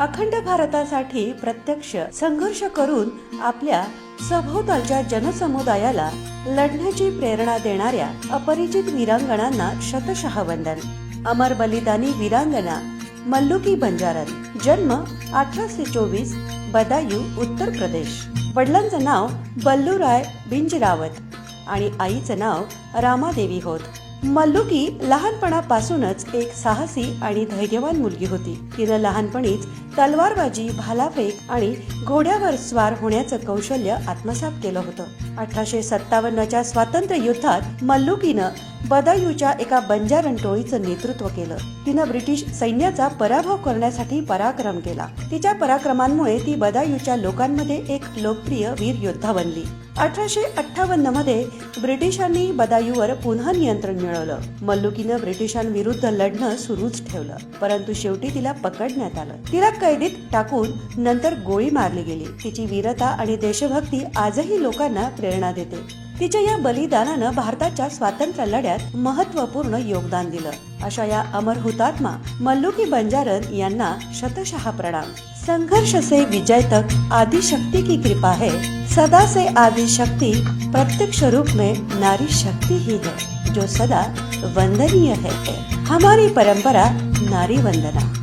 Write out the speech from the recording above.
अखंड भारतासाठी प्रत्यक्ष संघर्ष करून आपल्या सभोवतालच्या जनसमुदायाला लढण्याची प्रेरणा देणाऱ्या अपरिचित वीरांगणांना शतशः वंदन अमर बलिदानी वीरांगणा मल्लुकी बंजारन. जन्म अठराशे चोवीस बदायू उत्तर प्रदेश. वडिलांचं नाव बल्लूराय बिंजरावत आणि आईचं नाव रामादेवी होत. मल्लुकी लहानपणापासूनच एक साहसी आणि धैर्यवान मुलगी होती. तिनं लहानपणीच तलवारबाजी भालाफेक आणि घोड्यावर स्वार होण्याचं कौशल्य आत्मसात केलं होतं. अठराशे सत्तावन्नच्या स्वातंत्र्य युद्धात मल्लुकीनं बदायूच्या एका बंजारन टोळीचं नेतृत्व केलं. तिनं ब्रिटिश सैन्याचा पराभव करण्यासाठी पराक्रम केला. तिच्या पराक्रमांमुळे ती बदायूच्या लोकांमध्ये एक लोकप्रिय वीर योद्धा बनली. अठराशे अठ्ठावन्नमध्ये ब्रिटिशांनी बदायूवर पुन्हा नियंत्रण मिळवलं. मल्लुकीनं ब्रिटिशांविरुद्ध लढणं सुरूच ठेवलं. परंतु शेवटी तिला पकडण्यात आलं. तिला कैदीत टाकून नंतर गोळी मारली गेली. तिची वीरता आणि देशभक्ती आजही लोकांना प्रेरणा देते. तिच्या या बलिदानानं भारताच्या स्वातंत्र्य लढ्यात महत्त्वपूर्ण योगदान दिलं. अशा या अमर हुतात्मा मल्लुकी बंजारन यांना शतशः प्रणाम. संघर्ष से विजय तक आदि शक्ति की कृपा है। सदा से आदि शक्ति प्रत्यक्ष रूप में नारी शक्ति ही है, जो सदा वंदनीय है। हमारी परंपरा नारी वंदना।